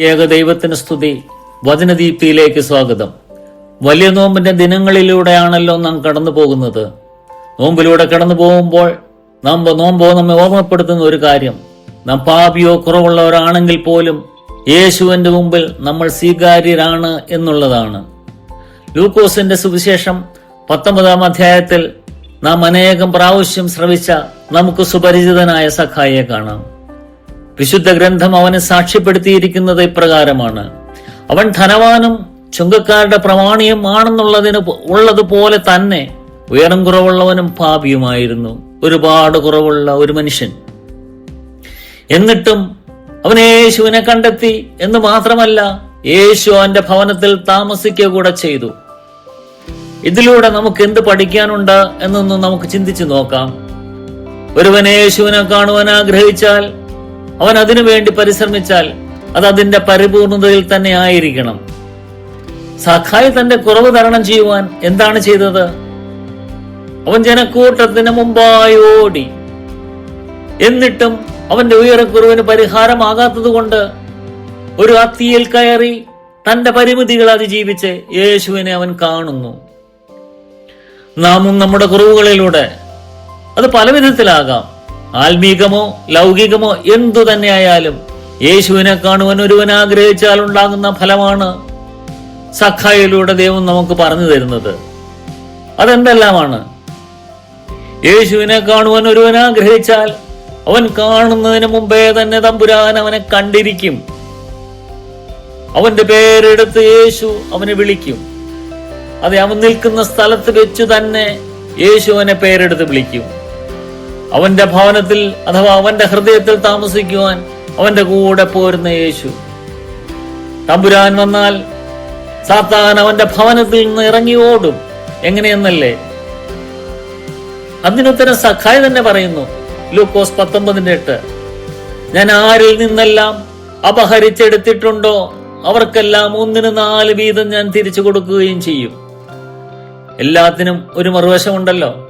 ഏകദൈവത്തിന് സ്തുതി. വചനദീപ്തിയിലേക്ക് സ്വാഗതം. വലിയ നോമ്പിന്റെ ദിനങ്ങളിലൂടെയാണല്ലോ നാം കടന്നു പോകുന്നത് നോമ്പിലൂടെ കടന്നു പോകുമ്പോൾ നമ്മ നോമ്പോ നമ്മെ ഓർമ്മപ്പെടുത്തുന്ന ഒരു കാര്യം. നാം പാപിയോ കുറവുള്ളവരാണെങ്കിൽ പോലും യേശുവിന്റെ മുമ്പിൽ നമ്മൾ സ്വീകാര്യരാണ് എന്നുള്ളതാണ്. ലൂക്കോസിന്റെ സുവിശേഷം പത്തൊമ്പതാം അധ്യായത്തിൽ നാം അനേകം പ്രാവശ്യം ശ്രവിച്ച നമുക്ക് സുപരിചിതനായ സഖായെ കാണാം. വിശുദ്ധ ഗ്രന്ഥം അവനെ സാക്ഷ്യപ്പെടുത്തിയിരിക്കുന്നത് ഇപ്രകാരമാണ്. അവൻ ധനവാനും ചുങ്കക്കാരുടെ പ്രമാണിയും ആണെന്നുള്ളതിന് ഉള്ളതുപോലെ തന്നെ ഉയരം കുറവുള്ളവനും പാപിയുമായിരുന്നു. ഒരുപാട് കുറവുള്ള ഒരു മനുഷ്യൻ. എന്നിട്ടും അവൻ യേശുവിനെ കണ്ടെത്തി എന്ന് മാത്രമല്ല യേശു അവന്റെ ഭവനത്തിൽ താമസിക്കുക കൂടെ ചെയ്തു. ഇതിലൂടെ നമുക്ക് എന്ത് പഠിക്കാനുണ്ട് എന്നൊന്നും നമുക്ക് ചിന്തിച്ചു നോക്കാം. ഒരുവൻ യേശുവിനെ കാണുവാൻ ആഗ്രഹിച്ചാൽ അവൻ അതിനു വേണ്ടി പരിശ്രമിച്ചാൽ അത് അതിന്റെ പരിപൂർണതയിൽ തന്നെ ആയിരിക്കണം. സഖായി തന്റെ കുറവ് തരണം ചെയ്യുവാൻ എന്താണ് ചെയ്തത്? അവൻ ജനക്കൂട്ടത്തിന് മുമ്പായി ഓടി. എന്നിട്ടും അവന്റെ ഉയരക്കുറവിന് പരിഹാരമാകാത്തത് കൊണ്ട് ഒരു അത്തിയിൽ കയറി തന്റെ പരിമിതികൾ അതിജീവിച്ച് യേശുവിനെ അവൻ കാണുന്നു. നാമും നമ്മുടെ കുറവുകളിലൂടെ അത് പല വിധത്തിലാകാം ആത്മീകമോ ലൗകികമോ എന്തു തന്നെയായാലും യേശുവിനെ കാണുവാൻ ഒരുവൻ ആഗ്രഹിച്ചാൽ ഉണ്ടാകുന്ന ഫലമാണ് സഖായിലൂടെ ദൈവം നമുക്ക് പറഞ്ഞു തരുന്നത്. അതെന്തെല്ലാമാണ്? യേശുവിനെ കാണുവാൻ ഒരുവൻ ആഗ്രഹിച്ചാൽ അവൻ കാണുന്നതിന് മുമ്പേ തന്നെ തമ്പുരാൻ അവനെ കണ്ടിരിക്കും. അവന്റെ പേരെടുത്ത് യേശു അവനെ വിളിക്കും. അതെ അവൻ നിൽക്കുന്ന സ്ഥലത്ത് വെച്ച് തന്നെ യേശു അവനെ പേരെടുത്ത് വിളിക്കും. അവന്റെ ഭവനത്തിൽ അഥവാ അവന്റെ ഹൃദയത്തിൽ താമസിക്കുവാൻ അവന്റെ കൂടെ പോരുന്ന യേശു. തമ്പുരാൻ വന്നാൽ സാത്താൻ അവന്റെ ഭവനത്തിൽ നിന്ന് ഇറങ്ങി ഓടും. എങ്ങനെയെന്നല്ലേ? അതിനുത്തരം സഖായ് തന്നെ പറയുന്നു ലൂക്കോസ് പത്തൊമ്പതിന്റെ എട്ട് ഞാൻ ആരിൽ നിന്നെല്ലാം അപഹരിച്ചെടുത്തിട്ടുണ്ടോ? അവർക്കെല്ലാം ഒന്നിന് നാല് വീതം ഞാൻ തിരിച്ചു കൊടുക്കുകയും ചെയ്യും. എല്ലാത്തിനും ഒരു മറുവശമുണ്ടല്ലോ.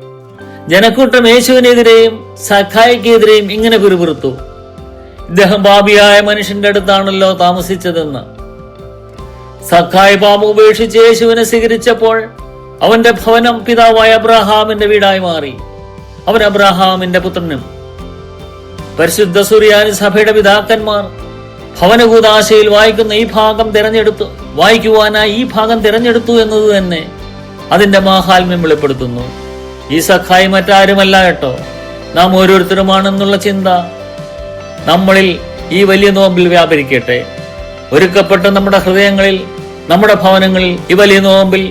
ജനക്കൂട്ടം യേശുവിനെതിരെയും സഖായിക്കെതിരെയും ഇങ്ങനെ പിറുപിറുത്തു. ഇദ്ദേഹം പാപിയായ മനുഷ്യന്റെ അടുത്താണല്ലോ താമസിച്ചതെന്ന്. സഖായി പാപം ഉപേക്ഷിച്ച് യേശുവിനെ സ്വീകരിച്ചപ്പോൾ അവന്റെ ഭവനം പിതാവായ അബ്രഹാമിന്റെ വീടായി മാറി. അവൻ അബ്രഹാമിന്റെ പുത്രനും. പരിശുദ്ധ സൂര്യാനി സഭയുടെ പിതാക്കന്മാർ ഭവനകൂതാശയിൽ വായിക്കുന്ന ഈ ഭാഗം തിരഞ്ഞെടുത്തു വായിക്കുവാനായി ഈ ഭാഗം തിരഞ്ഞെടുത്തു എന്നത് തന്നെ അതിന്റെ മാഹാത്മ്യം വെളിപ്പെടുത്തുന്നു. ഈ സഖായി മറ്റാരുമല്ല കേട്ടോ? നാം ഓരോരുത്തരുമാണെന്നുള്ള ചിന്ത നമ്മളിൽ ഈ വലിയ നോമ്പിൽ വ്യാപരിക്കട്ടെ. ഒരുക്കപ്പെട്ട നമ്മുടെ ഹൃദയങ്ങളിൽ നമ്മുടെ ഭവനങ്ങളിൽ ഈ വലിയ നോമ്പിൽ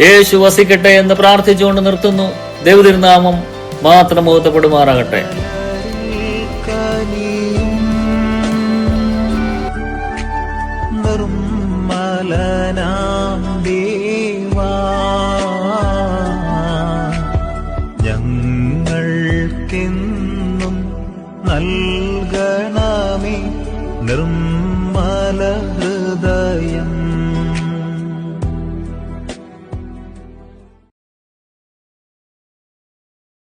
യേശു വസിക്കട്ടെ എന്ന് പ്രാർത്ഥിച്ചുകൊണ്ട് നിർത്തുന്നു. ദേവതിരുനാമം മാത്രം മുഖത്തപ്പെടുമാറാകട്ടെ മലനാം ദേവാ നൽകണമേ. നിർമ്മല ഹൃദയം.